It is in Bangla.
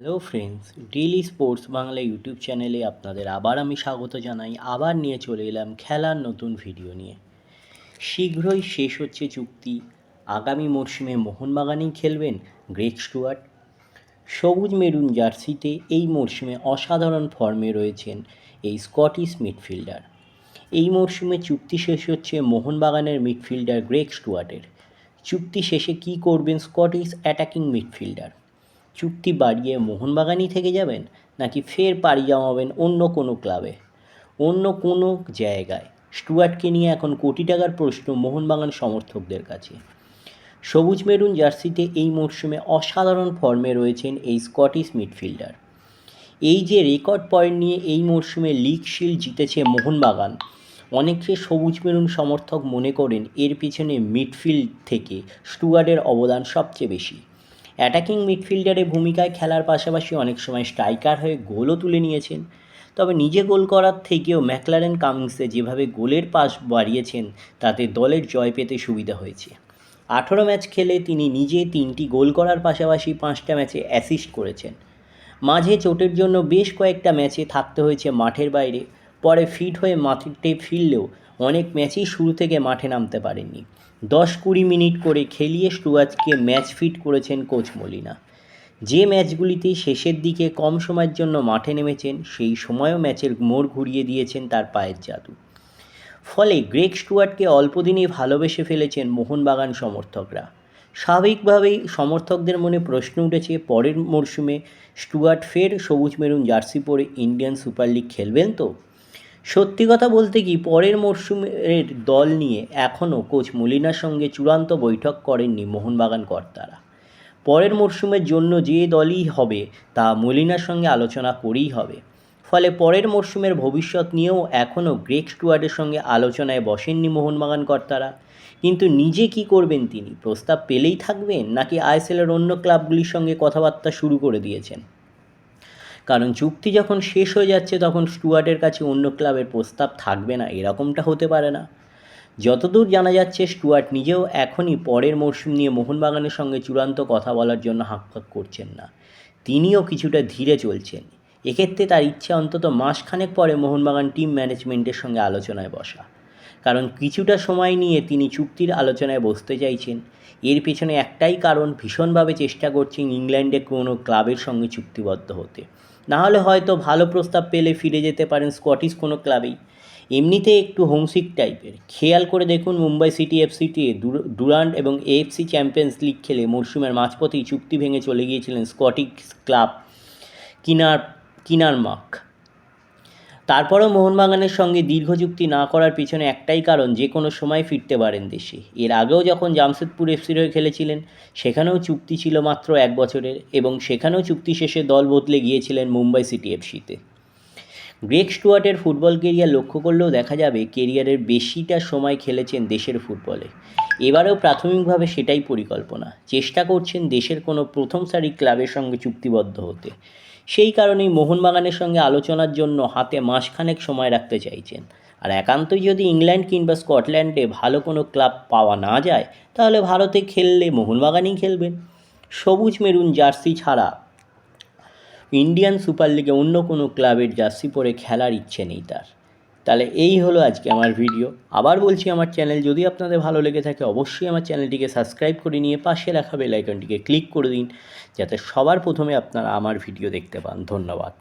Hello friends daily sports Bangla YouTube চ্যানেলে আপনাদের আবার আমি স্বাগত জানাই। আবার নিয়ে চলে এলাম খেলার নতুন ভিডিও নিয়ে। শীঘ্রই শেষ হচ্ছে চুক্তি। আগামী মরশুমে মোহনবাগানেই খেলবেন গ্রেক স্টুয়ার্ট। সবুজ মেরুন জার্সিতে এই মরশুমে অসাধারণ ফর্মে রয়েছেন এই স্কটিশ মিডফিল্ডার। এই মরশুমে চুক্তি শেষ হচ্ছে মোহনবাগানের মিডফিল্ডার গ্রেক স্টুয়ার্টের। চুক্তি শেষে কী করবেন স্কটিশ অ্যাটাকিং মিডফিল্ডার? চুক্তি বাড়িয়ে মোহনবাগানই থেকে যাবেন নাকি ফের পাড়ি জমাবেন অন্য কোনো ক্লাবে? অন্য কোনো জায়গায়? স্টুয়ার্টকে নিয়ে এখন কোটি টাকার প্রশ্ন মোহনবাগান সমর্থকদের কাছে। সবুজ মেরুন জার্সিতে এই মরশুমে অসাধারণ ফর্মে রয়েছেন এই স্কটিশ মিডফিল্ডার। এই যে রেকর্ড পয়েন্ট নিয়ে এই মরশুমে লিগ শিল্ড জিতেছে মোহনবাগান অনেকে সবুজ মেরুন সমর্থক মনে করেন এর পিছনে মিডফিল্ড থেকে স্টুয়ার্ডের অবদান সবচেয়ে বেশি। অ্যাটাকিং মিডফিল্ডারের ভূমিকায় খেলার পাশাপাশি অনেক সময় স্ট্রাইকার হয়ে গোলও তুলে নিয়েছেন। তবে নিজে গোল করার থেকেও ম্যাকলারেন কামিংসে যেভাবে গোলের পাস বাড়িয়েছেন, তাতে দলের জয় পেতে সুবিধা হয়েছে। আঠেরো ম্যাচ খেলে তিনি নিজে তিনটি গোল করার পাশাপাশি পাঁচটা ম্যাচে অ্যাসিস্ট করেছেন। মাঝে চোটের জন্য বেশ কয়েকটা ম্যাচে থাকতে হয়েছে মাঠের বাইরে, পরে ফিট হয়ে মাঠে ফিরলেও অনেক ম্যাচেই শুরু থেকে মাঠে নামতে পারেননি। দশ কুড়ি মিনিট করে খেলিয়ে স্টুয়ার্টকে ম্যাচ ফিট করেছেন কোচ মলিনা। যে ম্যাচগুলিতে শেষের দিকে কম সময়ের জন্য মাঠে নেমেছেন, সেই সময়ও ম্যাচের মোড় ঘুরিয়ে দিয়েছেন তার পায়ের জাদু। ফলে গ্রেক স্টুয়ার্টকে অল্প দিনেই ভালোবেসে ফেলেছেন মোহনবাগান সমর্থকরা। স্বাভাবিকভাবেই সমর্থকদের মনে প্রশ্ন উঠেছে, পরের মরশুমে স্টুয়ার্ট ফের সবুজ মেরুন জার্সি পরে ইন্ডিয়ান সুপার লিগ খেলবেন তো? সত্যি কথা বলতে কি, পরের মরশুমের দল নিয়ে এখনও কোচ মলিনার সঙ্গে চূড়ান্ত বৈঠক করেননি মোহনবাগান কর্তারা। পরের মরশুমের জন্য যে দলই হবে, তা মলিনার সঙ্গে আলোচনা করেই হবে। ফলে পরের মরশুমের ভবিষ্যৎ নিয়েও এখনও গ্রেক স্টুয়ার্ডের সঙ্গে আলোচনায় বসেননি মোহনবাগান কর্তারা। কিন্তু নিজে কি করবেন তিনি? প্রস্তাব পেলেই থাকবেন? নাকি আইএসএলের অন্য ক্লাবগুলির সঙ্গে কথাবার্তা শুরু করে দিয়েছেন? কারণ চুক্তি যখন শেষ হয়ে যাচ্ছে, তখন স্টুয়ার্টের কাছে অন্য ক্লাবের প্রস্তাব থাকবে না। এরকমটা হতে পারে না। যতদূর জানা যাচ্ছে, স্টুয়ার্ট নিজেও এখনই পরের মরশুম নিয়ে মোহনবাগানের সঙ্গে চূড়ান্ত কথা বলার জন্য হাঁকফাঁক করছেন না। তিনিও কিছুটা ধীরে চলছেন। এক্ষেত্রে তার ইচ্ছে অন্তত মাসখানেক পরে মোহনবাগান টিম ম্যানেজমেন্টের সঙ্গে আলোচনায় বসা। কারণ কিছুটা সময় নিয়ে তিনি চুক্তির আলোচনায় বসতে চাইছেন। এর পেছনে একটাই কারণ, ভীষণভাবে চেষ্টা করছেন ইংল্যান্ডে কোনো ক্লাবের সঙ্গে চুক্তিবদ্ধ হতে। নাহলে হয়তো ভালো প্রস্তাব পেলে ফিরে যেতে পারেন স্কটিশ কোনো ক্লাবেই। এমনিতে একটু হোমসিক টাইপের খেয়াল করে দেখুন, মুম্বাই সিটি এফসিটি ডুরান্ড এবং এএফসি চ্যাম্পিয়ন্স লিগ খেলে মরশুমের মাঝপথেই চুক্তি ভেঙে চলে গিয়েছিলেন স্কটিশ ক্লাব কিনার কিনার মার্ক তারপরেও মোহনবাগানের সঙ্গে দীর্ঘ চুক্তি না করার পিছনে একটাই কারণ, যে কোনো সময় ফিরতে পারেন দেশে। এর আগেও যখন জামশেদপুর এফসির হয়ে খেলেছিলেন, সেখানেও চুক্তি ছিল মাত্র এক বছরের এবং সেখানেও চুক্তি শেষে দল বদলে গিয়েছিলেন মুম্বাই সিটি এফসিতে। গ্রেক স্টুয়ার্টের ফুটবল কেরিয়ার লক্ষ্য করলেও দেখা যাবে, কেরিয়ারের বেশিটা সময় খেলেছেন দেশের ফুটবলে। এবারেও প্রাথমিকভাবে সেটাই পরিকল্পনা। চেষ্টা করছেন দেশের কোনো প্রথম সারি ক্লাবের সঙ্গে চুক্তিবদ্ধ হতে। সেই কারণেই মোহনবাগানের সঙ্গে আলোচনার জন্য হাতে মাসখানেক সময় রাখতে চাইছেন। আর একান্তই যদি ইংল্যান্ড কিংবা স্কটল্যান্ডে ভালো কোনো ক্লাব পাওয়া না যায়, তাহলে ভারতে খেললে মোহনবাগানই খেলবেন সবুজ মেরুন জার্সি ছাড়া ইন্ডিয়ান সুপার লিগে অন্য কোনো ক্লাবের জার্সি পরে খেলার ইচ্ছে নেই তার। তাহলে এই হলো আজকে আমার ভিডিও আবার বলছি আমার চ্যানেল যদি আপনাদের ভালো লেগে থাকে, অবশ্যই আমার চ্যানেলটিকে সাবস্ক্রাইব করে নিয়ে পাশে রাখা বেলাইকনটিকে ক্লিক করে দিন, যাতে সবার প্রথমে আপনারা আমার ভিডিও দেখতে পান। ধন্যবাদ।